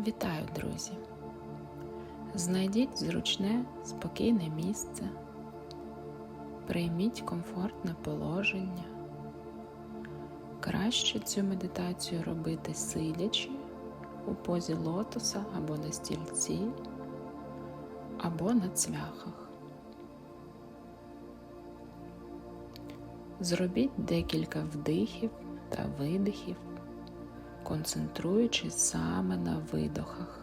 Вітаю, друзі! Знайдіть зручне, спокійне місце, прийміть комфортне положення. Краще цю медитацію робити сидячи у позі лотоса або на стільці, або на цвяхах. Зробіть декілька вдихів та видихів концентруючись саме на видохах.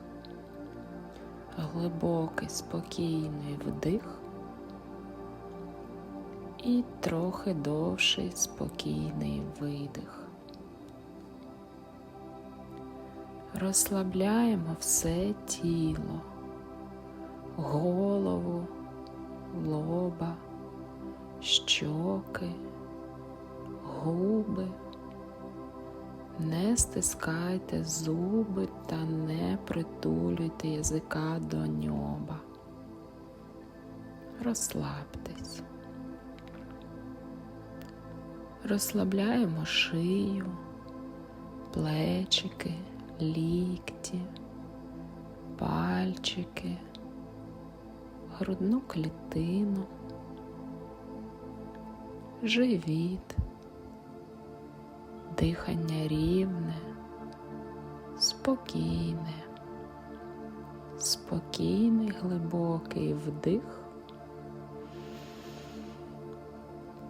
Глибокий, спокійний вдих і трохи довший спокійний видих. Розслабляємо все тіло, голову, лоба, щоки, губи. Не стискайте зуби та не притулюйте язика до ньоба. Розслабтесь. Розслабляємо шию, плечики, лікті, пальчики, грудну клітину, живіт дихання рівне, спокійне, спокійний глибокий вдих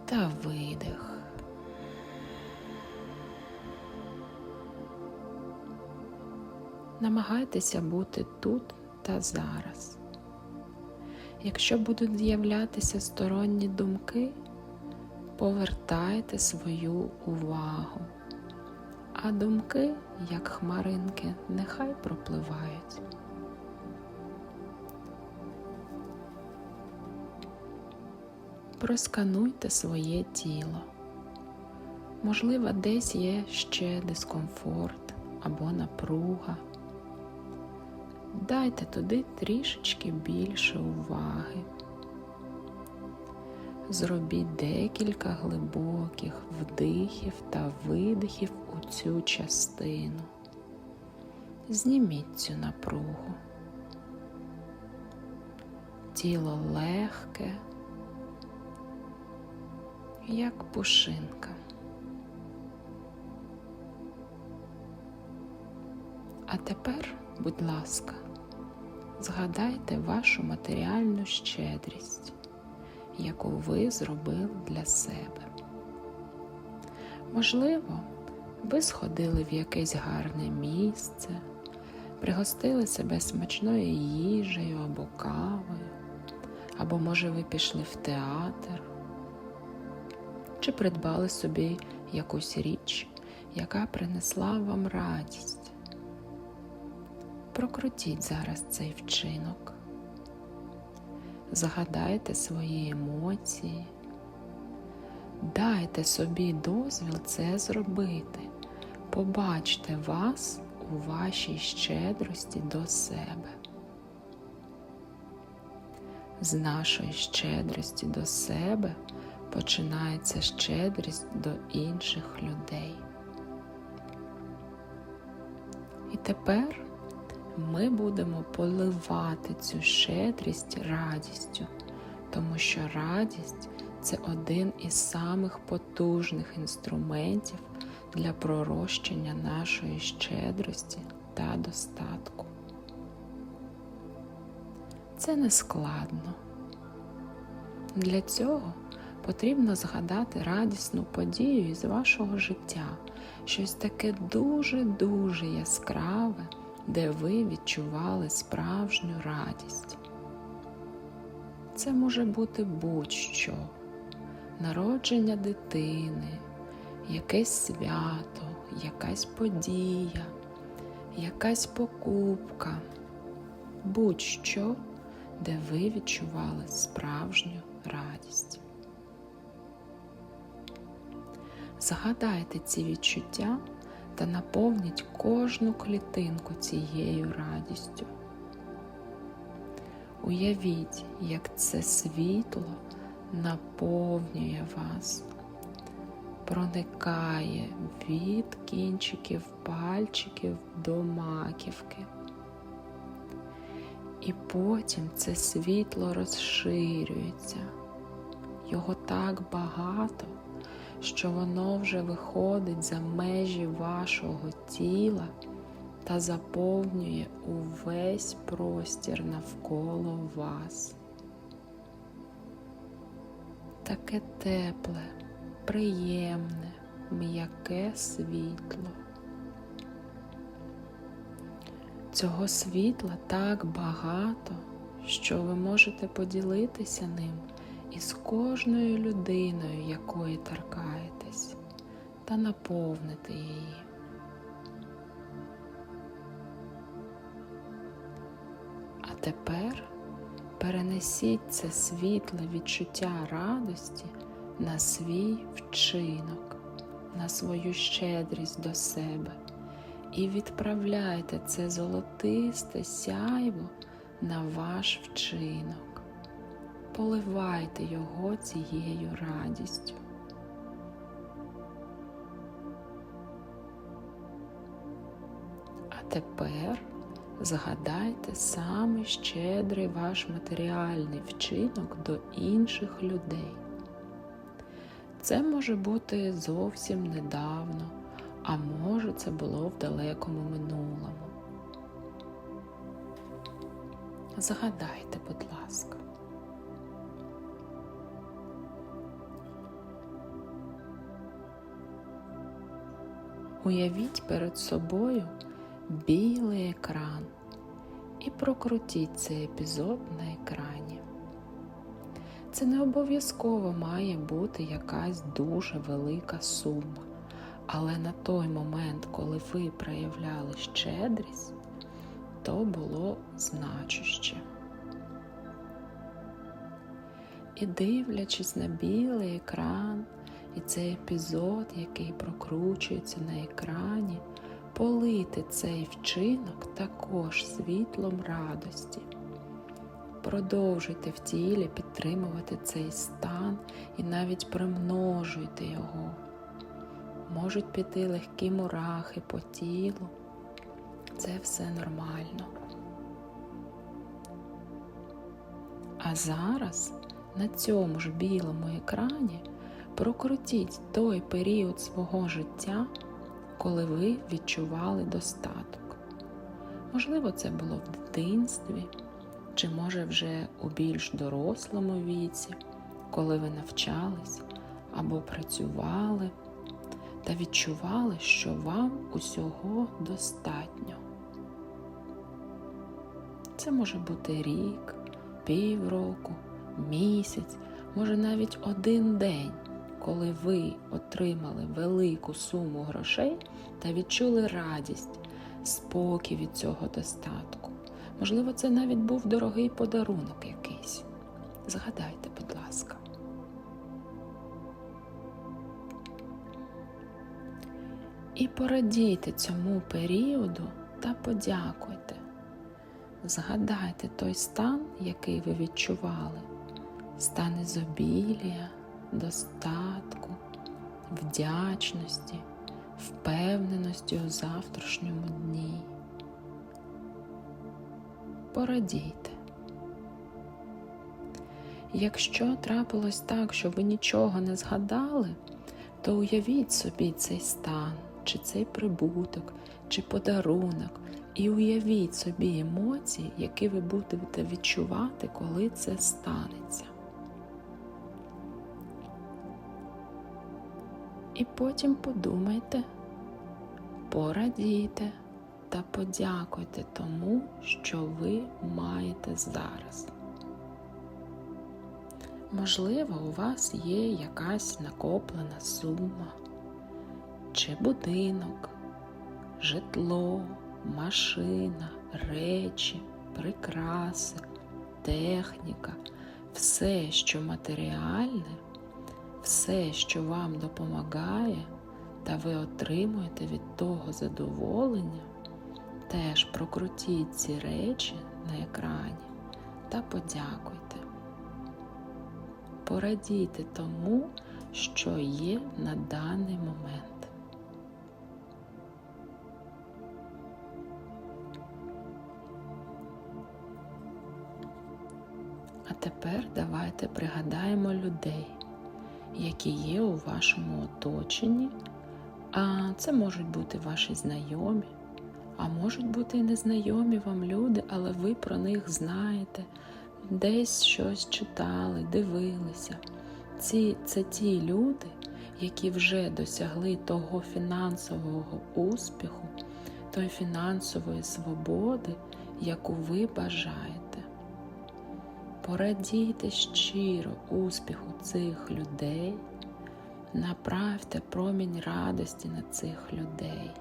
та видих. Намагайтеся бути тут та зараз. Якщо будуть з'являтися сторонні думки, повертайте свою увагу, а думки, як хмаринки, нехай пропливають. Проскануйте своє тіло. Можливо, десь є ще дискомфорт або напруга. Дайте туди трішечки більше уваги. Зробіть декілька глибоких вдихів та видихів у цю частину. Зніміть цю напругу. Тіло легке, як пушинка. А тепер, будь ласка, згадайте вашу матеріальну щедрість яку ви зробили для себе. Можливо, ви сходили в якесь гарне місце, пригостили себе смачною їжею або кавою, або, може, ви пішли в театр, чи придбали собі якусь річ, яка принесла вам радість. Прокрутіть зараз цей вчинок. Загадайте свої емоції, дайте собі дозвіл це зробити. Побачте вас у вашій щедрості до себе. З нашої щедрості до себе починається щедрість до інших людей. І тепер ми будемо поливати цю щедрість радістю, тому що радість це один із самих потужних інструментів для пророщення нашої щедрості та достатку. Це не складно. Для цього потрібно згадати радісну подію із вашого життя, щось таке дуже-дуже яскраве де ви відчували справжню радість. Це може бути будь-що, народження дитини, якесь свято, якась подія, якась покупка, будь-що, де ви відчували справжню радість. Згадайте ці відчуття та наповніть кожну клітинку цією радістю. Уявіть, як це світло наповнює вас, проникає від кінчиків пальчиків до маківки, І потім це світло розширюється. Його так багато, що воно вже виходить за межі вашого тіла та заповнює увесь простір навколо вас. Таке тепле, приємне, м'яке світло. Цього світла так багато, що ви можете поділитися ним із кожною людиною, якої торкаєтесь, та наповнити її. А тепер перенесіть це світле відчуття радості на свій вчинок, на свою щедрість до себе і відправляйте це золотисте сяйво на ваш вчинок. Поливайте його цією радістю. А тепер згадайте самий щедрий ваш матеріальний вчинок до інших людей. Це може бути зовсім недавно, а може це було в далекому минулому. Згадайте, будь ласка. Уявіть перед собою білий екран і прокрутіть цей епізод на екрані. Це не обов'язково має бути якась дуже велика сума, але на той момент, коли ви проявляли щедрість, то було значуще. І дивлячись на білий екран і цей епізод, який прокручується на екрані, полити цей вчинок також світлом радості. Продовжуйте в тілі підтримувати цей стан і навіть примножуйте його. Можуть піти легкі мурахи по тілу. Це все нормально. А зараз на цьому ж білому екрані прокрутіть той період свого життя, коли ви відчували достаток. Можливо, це було в дитинстві, чи може вже у більш дорослому віці, коли ви навчались або працювали та відчували, що вам усього достатньо. Це може бути рік, півроку, місяць, може навіть один день, коли ви отримали велику суму грошей та відчули радість, спокій від цього достатку. Можливо, це навіть був дорогий подарунок якийсь. Згадайте, будь ласка. І порадійте цьому періоду та подякуйте. Згадайте той стан, який ви відчували, стан ізобілія, достатку, вдячності, впевненості у завтрашньому дні. Порадійте. Якщо трапилось так, що ви нічого не згадали, то уявіть собі цей стан, чи цей прибуток, чи подарунок, і уявіть собі емоції, які ви будете відчувати, коли це станеться. І потім подумайте, порадійте та подякуйте тому, що ви маєте зараз. Можливо, у вас є якась накоплена сума, чи будинок, житло, машина, речі, прикраси, техніка, все, що матеріальне, все, що вам допомагає, та ви отримуєте від того задоволення, теж прокрутіть ці речі на екрані та подякуйте. Порадійте тому, що є на даний момент. А тепер давайте пригадаємо людей, які є у вашому оточенні. А це можуть бути ваші знайомі, а можуть бути і незнайомі вам люди, але ви про них знаєте, десь щось читали, дивилися. Ці, Це ті люди, які вже досягли того фінансового успіху, тої фінансової свободи, яку ви бажаєте. Порадійте щиро успіху цих людей, направте промінь радості на цих людей.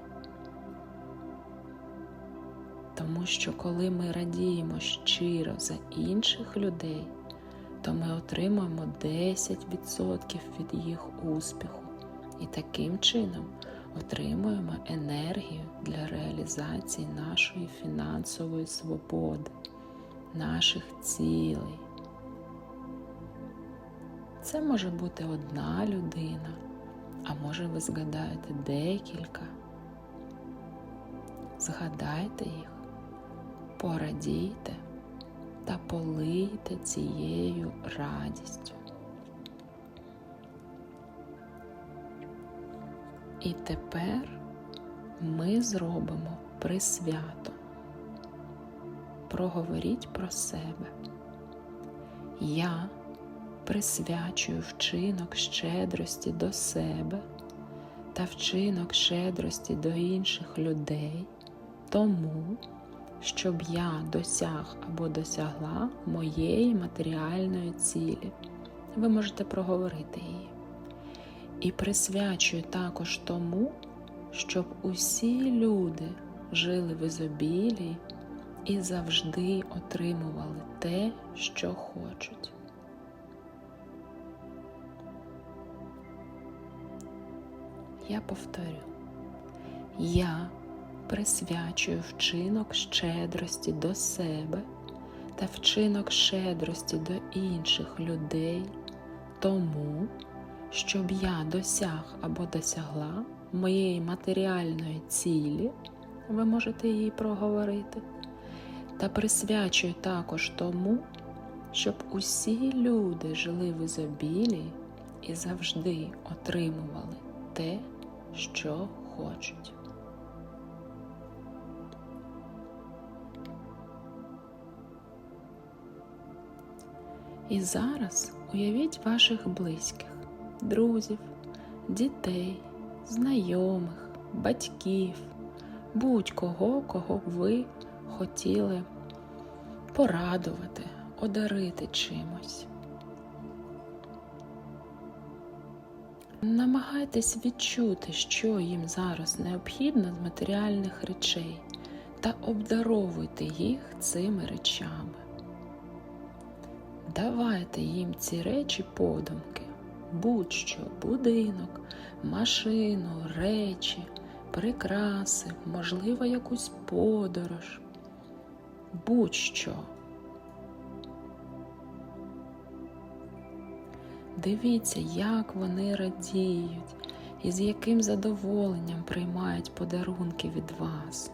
Тому що коли ми радіємо щиро за інших людей, то ми отримуємо 10% від їх успіху. І таким чином отримуємо енергію для реалізації нашої фінансової свободи, наших цілей. Це може бути одна людина, а може ви згадаєте декілька. Згадайте їх, порадійте та полийте цією радістю. І тепер ми зробимо присвято. Проговоріть про себе. Я присвячую вчинок щедрості до себе та вчинок щедрості до інших людей тому, щоб я досяг або досягла моєї матеріальної цілі. Ви можете проговорити її. І присвячую також тому, щоб усі люди жили в ізобілії і завжди отримували те, що хочуть. Я повторю, я присвячую вчинок щедрості до себе та вчинок щедрості до інших людей тому, щоб я досяг або досягла моєї матеріальної цілі, ви можете її проговорити, та присвячую також тому, щоб усі люди жили в ізобілії і завжди отримували те, що хочуть. І зараз уявіть ваших близьких, друзів, дітей, знайомих, батьків, будь-кого, кого б ви хотіли порадувати, одарити чимось. Намагайтесь відчути, що їм зараз необхідно з матеріальних речей, та обдаровуйте їх цими речами. Давайте їм ці речі подумки, будь-що, будинок, машину, речі, прикраси, можливо, якусь подорож, будь-що. Дивіться, як вони радіють і з яким задоволенням приймають подарунки від вас.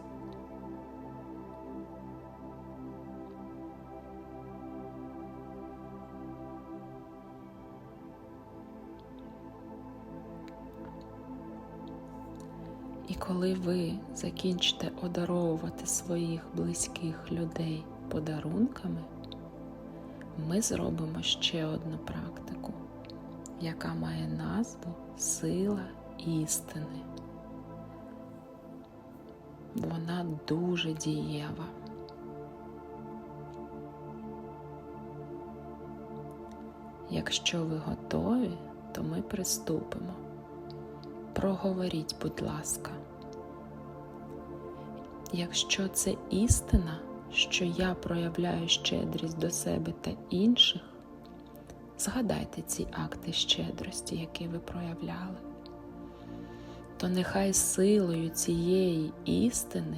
Коли ви закінчите одаровувати своїх близьких людей подарунками, ми зробимо ще одну практику, яка має назву Сила істини. Вона дуже дієва. Якщо ви готові, то ми приступимо. Проговоріть, будь ласка. Якщо це істина, що я проявляю щедрість до себе та інших, згадайте ці акти щедрості, які ви проявляли, то нехай силою цієї істини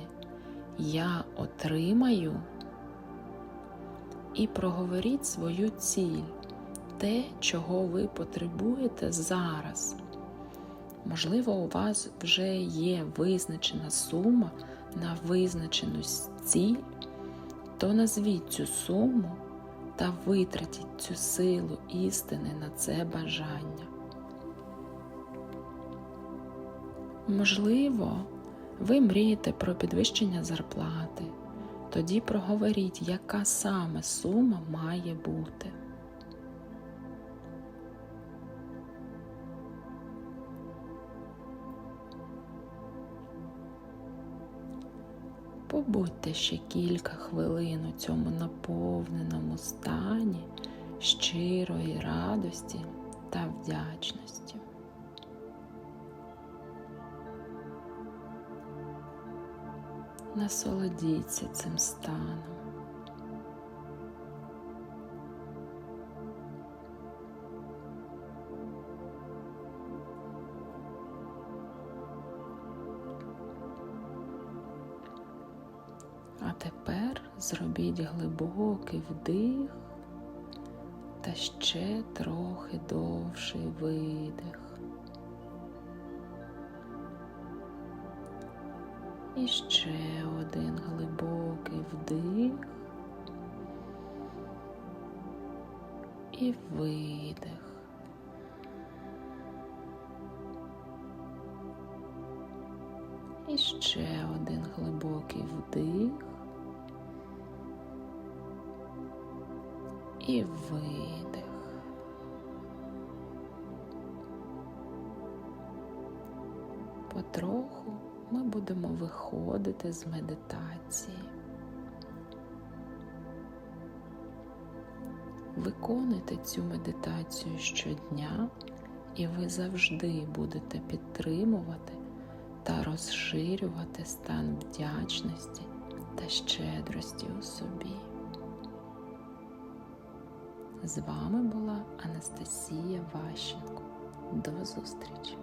я отримаю і проговоріть свою ціль, те, чого ви потребуєте зараз. Можливо, у вас вже є визначена сума на визначену ціль, то назвіть цю суму та витратіть цю силу істини на це бажання. Можливо, ви мрієте про підвищення зарплати. Тоді проговоріть, яка саме сума має бути. Побудьте ще кілька хвилин у цьому наповненому стані щирої радості та вдячності. Насолодіться цим станом. А тепер зробіть глибокий вдих та ще трохи довший видих. І ще один глибокий вдих і видих. І ще один глибокий вдих і видих. Потроху ми будемо виходити з медитації. Виконуйте цю медитацію щодня, і ви завжди будете підтримувати та розширювати стан вдячності та щедрості у собі. З вами була Анастасія Ващенко. До зустрічі!